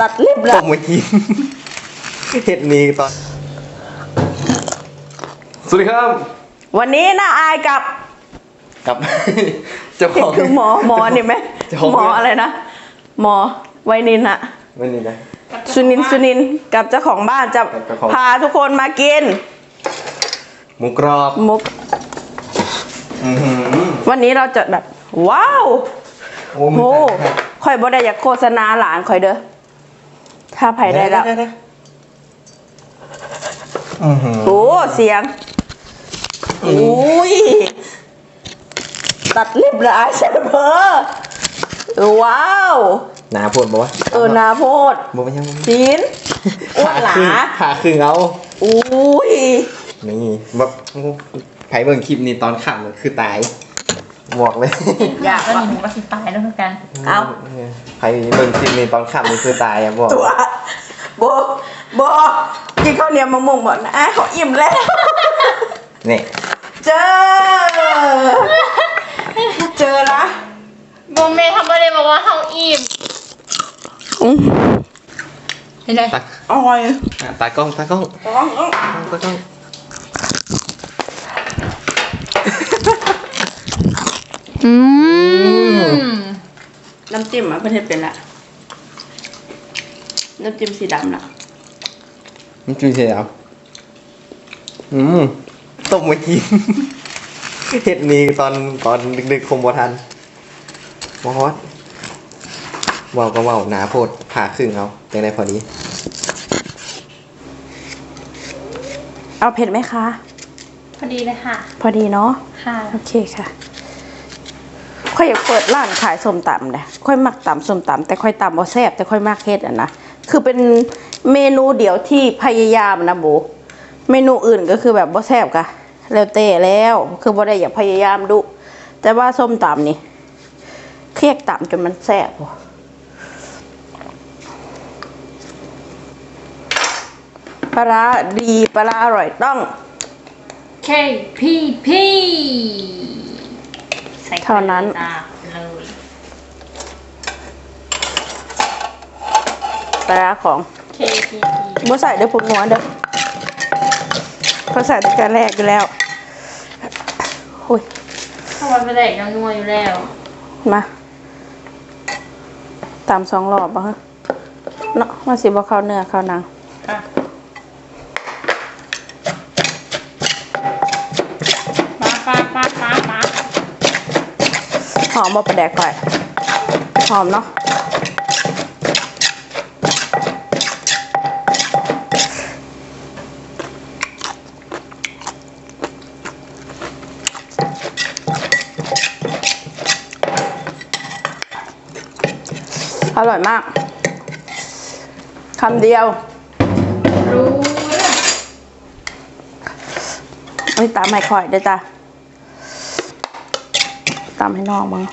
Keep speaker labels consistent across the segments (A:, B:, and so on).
A: ตัดเรียบ
B: ต้
A: ร้อ
B: ม
A: ย
B: เมื่อกี้เห็ดมีตอน สวัสดีครับ
A: วันนี้น้าอายกับ
B: กับเจ้าของ
A: คือหมอหมอนี่ไหม
B: เจ้าของ
A: หมออะไรนะ หมอไวนินอะ
B: วันนี้นะ
A: สุนินสุนินกับเจ้าของบ้านจะ
B: กับเจ้าของ
A: พาทุกคนมากิน
B: หมูกรอบ
A: มุก
B: อื้อหือ
A: วันนี้เราจะแบบ ว้าว
B: โอ้
A: โหค่อยบ่ได้อยากโฆษณาหลานค่อยเด้อ ถ้าไผได้แล้ว
B: อือหือ
A: โอ้เสียงอุ้ยตัดเรียบร้อยเสร็จเพอว้าว
B: หนาปวดบอกว่า
A: เออนาโพด
B: บอกว่ายังบ่
A: จีนอ้วนหลา
B: ขาครึ่งเอา
A: อุ้ย
B: นี่แบบไผเบิ่งคลิปนี้ตอนขับมันคือตาย บอกเลย
A: อยาก
C: ก็
A: ว่ะ
C: หนูก็สิตายแล้วเหมือนกัน
A: เอา
B: ใครเบิ่งคลิปนี้ตอนขับนี่คือตายอะบอก
A: ตัวโบโบกินข้าวเหนียวมะม่วงหมดนะอะเขาอิ่มแล้ว
B: นี่
A: เจอ เจอละ
C: โบเมทำอะไรบอกว่าเฮาอิ่ม
A: อืม
C: เห็นไหม
B: ตัก
A: อร่อย
B: อะตากล้องตากล้อง
A: ร้องอื้อ
B: ตากล้อง
A: น้ำจิ้มอะประเทศเป็นละน้ำจิ้มสีดำน่ะ
B: มันจุยเสียวอืมต้มเมื่อกี้เห็ดมีตอนตอนดึกๆคมบ่ทันมอสว่าวก็ว่าวหนาโพดผ่าครึ่งเอาจังได้พอดี
A: เอาเผ็ดไหมคะ
C: พอดีเลยค่ะ
A: พอดีเนาะ
C: ค่ะ
A: โอเคค่ะ ค่อยอยากเปิดร้านขายส้มตำนะค่อยมักตำส้มตำแต่ค่อยตำบ่แซ่บแต่ค่อยมักเฮ็ดอะนะคือเป็นเมนูเดียวที่พยายามนะโบเมนูอื่นก็คือแบบบ่แซ่บกะแล้วแต่แล้ว คือบ่ได้อยากพยายามดุแต่ว่าส้มตำนี่เครียกตำจนมันแซ่บวะปลาดีปลาอร่อยต้อง
C: เคพีพี ใส่
A: เท่านั้น
C: จ้าเลย
A: ปลาร้าของ
C: เคพีพี
A: บ่ใส่เด้อผงนัวเด้อเขาใส่ตั้งแต่แรกอยู่แล้วหุย
C: ถ้าวันไปแดกน้ำนัวอยู่แล้ว
A: มาตามสองรอบบ่ฮะเนาะมาสิบ่เข้าเนื้อเข้าหนัง
C: ค่ะ
A: หอมบ่ประแดกก่อยหอมเนาะอร่อยมาก คำเดียว
C: รู้เรื่อง
A: เอ้ยตามให้ค่อยเด้อจ้ะ ตามให้น้องมึง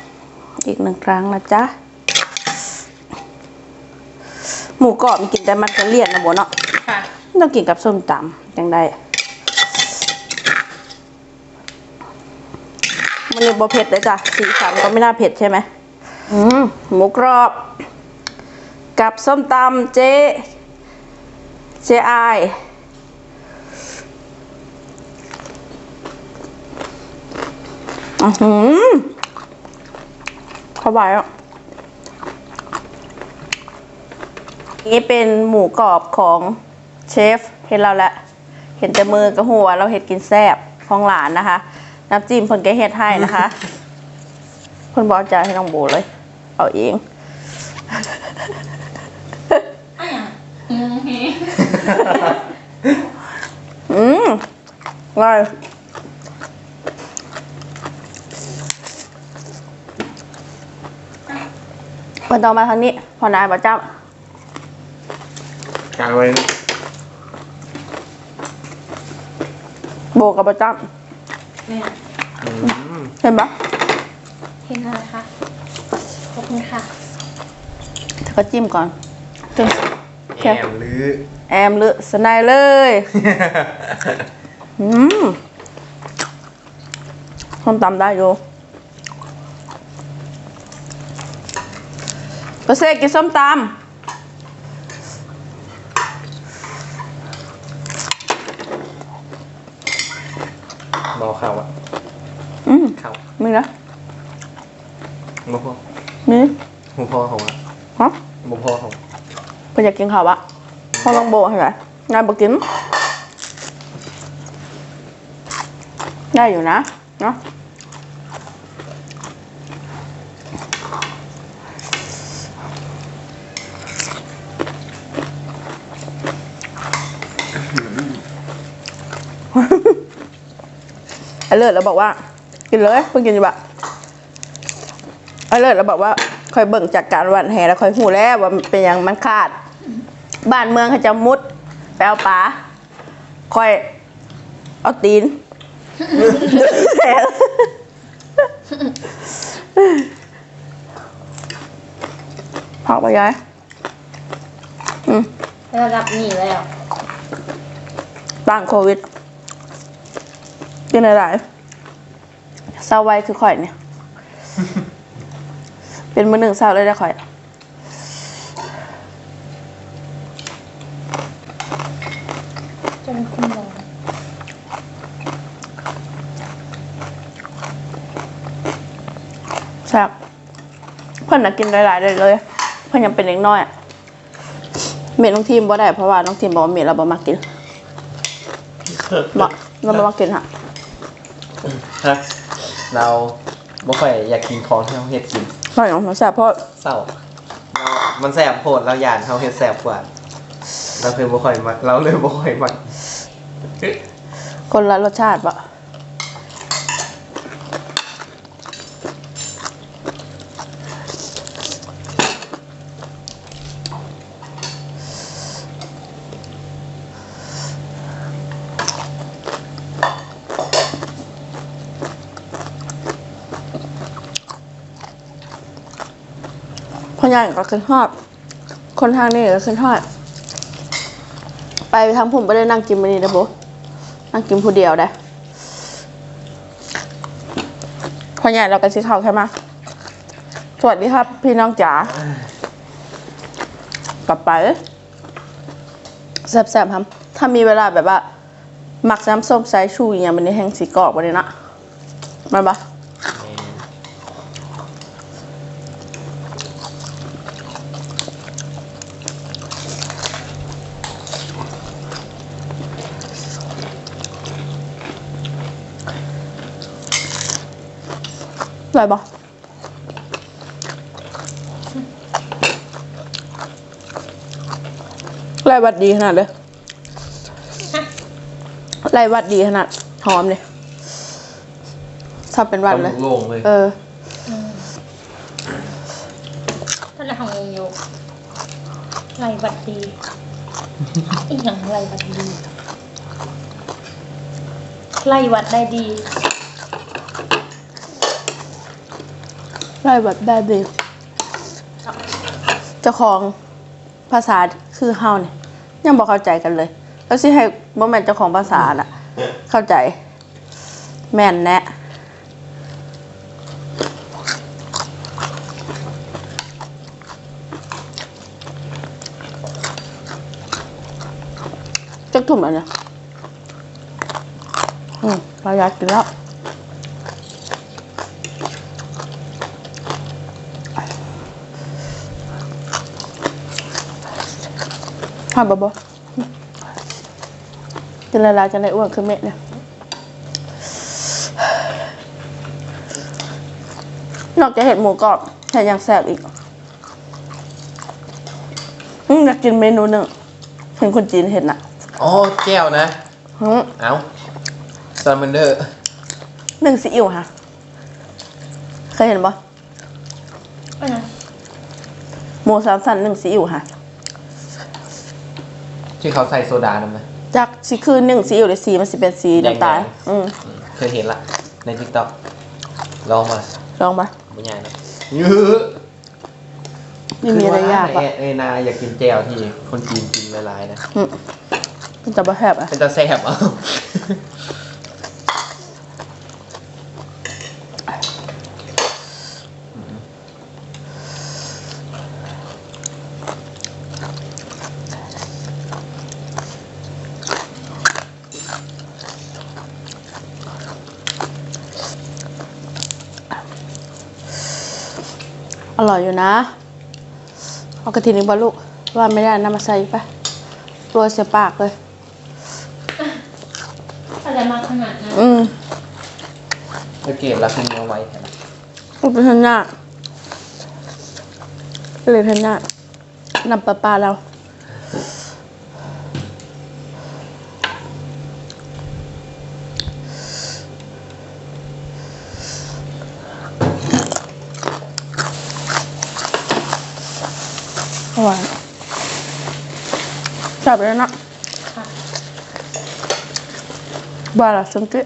A: อีกหนึ่งครั้งนะจ๊ะ หมูกรอบมันกินแต่มันจะเลี่ยนนะโบเนาะ
C: ค่ะ
A: ต้องกินกับส้มตำจังได้มันเลยบ่เผ็ดเลยจ้ะสีสันก็ไม่น่าเผ็ดใช่ไหมอืมหมูกรอบ กับส้มตำเจ๊เจ๊อายอือหือ เข้าไปอะนี่เป็นหมูกรอบของเชฟเห็นเราแล้ว เห็นแต่มือกับหัว เราเห็ดกินแซ่บของหลานนะคะ น้ำจิ้มคนแกเฮ็ดให้นะคะคนบอกจะให้น้องโบเลย เอาเอง
C: อ้าวอืมเฮ้
A: อืมอร่อย คนต่อมาทางนี้ พอนายบอกเจ้าก
B: ลางไว้
A: โบกับประจ้
C: เนี่ย
B: อืมำ
A: เห็นปะ
C: เห็นอะไรคะ ขอบคุณค่ะ
A: เธอก็จิ้มก่อนจึง
B: แอมหรือ
A: แอมหรือสไนเลย อืมส้มตำได้อยู่ กระเซกกินส้มตำ
B: บอข่าวอะ
A: อืม
B: ข่าว
A: มีนะ
B: บ่พอ
A: มี
B: บ่พอของอะ
A: ฮะ
B: บ่พอของ
A: เพิ่นอยากกินข้าวอะพอลองโบให้หน่อยนายบ่กินได้อยู่นะเนาะ เลิศแล้วบอกว่า กินเลยเพิ่งกินอยู่บะไอ้เลิศแล้วบอกว่าคอยเบิ่งจากการวันแห่แล้วคอยหูแล้วว่ามันเป็นอย่างมันขาด บ้านเมืองเขาจะมุดแปลวปลาคอยเอาตีนแหงพักไปยายอืม
C: ระดับนี้แล้ว
A: บ้างโควิด กินอะไรเศร้าไว้คือข่อยเนี่ย เป็นมือหนึ่งเศร้าเลยได้ข่อย
C: จะเป็นคุณหมอ
A: แซ่บเพิ่นน่ะกินหลายๆได้เลย เพิ่นยังเป็นเด็กน้อยอะเมดน้องทีมบ่ได้เพราะว่าน้องทีมบอกว่าเมดเราบ่มากินบ่เราบ่มากินค่ะ
B: ฮะเราบ่ค่อยอยากกินของที่เราเฮ็ดกิน
A: เพราะอย่างมันแซ่บเพราะ
B: เศร้าเรามันแสบโพดเราหยานเขาเฮ็ดแสบกว่า เราเคยบ่ค่อยมักเราเลยบ่ค่อยมัก
A: คนละรสชาติปะ พ่อใหญ่ก็ขึ้นฮอด คนทางนี้ก็ขึ้นฮอด ไปทางผมไปได้นั่งกินมานี่นะโบนั่งกินผู้เดียวได้พ่อใหญ่เราก็ซื้อข้าวแค่มสวัสดีครับ พี่น้องจ๋ากลับไปแซ่บๆครับ ถ้ามีเวลาแบบว่าหมักน้ำส้มสายชูอย่างเงี้ยมันนี่แห้งสีกรอกวันนี้นะมันปะ ไรปะไรวัดดีขนาดเลยไรวัดดีขนาดหอมเลยถ้าเป็นวัดเลย
B: โล่งๆเลย
A: เออ
C: ท่านของงอยู่ไรบัดดีอีกอย่างไรบัดดีไล่วัดได้ดี
A: ไรวัดได้ดีเจ้าของภาษาคือเฮาเนี่ยยังบอกเข้าใจกันเลย แล้วสิให้บ่แม่นเจ้าของภาษาน่ะ เข้าใจ แม่นแนะจักถุ่มอันเนี่ยอืมรายากกินแล้ว หาบบ่กินละลายจะได้อ้วนคือเม็ดเนี่ยนอกจากเห็ดหมูกรอบแถมยังแซ่บอีกอืมอยากกินเมนูหนึ่งเห็นคนจีนเห็นน่ะ
B: อ๋อแก้วนะ
A: หืม
B: เอ้าซามันเดอร์
A: หนึ่งซีอิ๊วค่ะ เคยเห็นปะ
C: อันนั้น
A: หมูสามสันหนึ่งซีอิ๊วค่ะ
B: ที่เขาใส่โซดาน้ำนะ
A: จากสีคือหนึ่งซีอิ๊วหรือสีมันสิเป็นสีน้ำตาล
B: แดงๆ
A: อืม
B: อืมเคยเห็นละ ในทิกต็อกลองมา
A: ลองปะ
B: ไม่ใหญ่นะยื้อ
A: ไม่มีอะไรยาก
B: คือ
A: ปะ
B: ว่เอ้ยนาอยากกินแจวที่คนจีนกินหลายๆนะ
A: อืมมันจะบะแฮบอะ
B: มันจะแซ่บเอะ
A: ร่อยอยู่นะ เอากระเทียมอีกบ่ลูก ว่าไม่ได้นำมาใส่ไปตัวเสียปากเลย
C: อะไรมาขนาดนั้น
A: อืม
B: แล้วเก็บรักนี้เอาไว้แค่นั้น
A: อุปทานหน้าเลยทันหน้านำปลาปลาเรา หวานจับเลยนะ
C: ค่ะ
A: บาละสมติ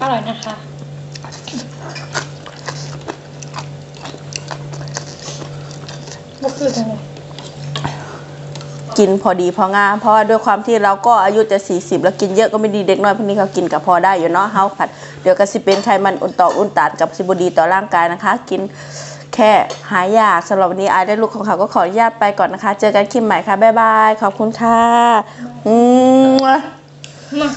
C: อร่อยนะคะบุกคือจังเลย
A: กินพอดีพองามเพราะว่าด้วยความที่เราก็อายุจะ 40 แล้วกินเยอะก็ไม่ดีเด็กน้อยพวกนี้เขากินกับพอได้อยู่เนาะเฮาผัด เดี๋ยวก็สิเป็นไขมันอุ่นต่ออุ่นตานกับสิบดีต่อร่างกายนะคะ กิน แค่หายากสำหรับวันนี้อายได้ลูกของเขาก็ขออนุญาตไปก่อนนะคะ เจอกันคลิปใหม่ค่ะ บ๊ายบาย ขอบคุณค่ะอืม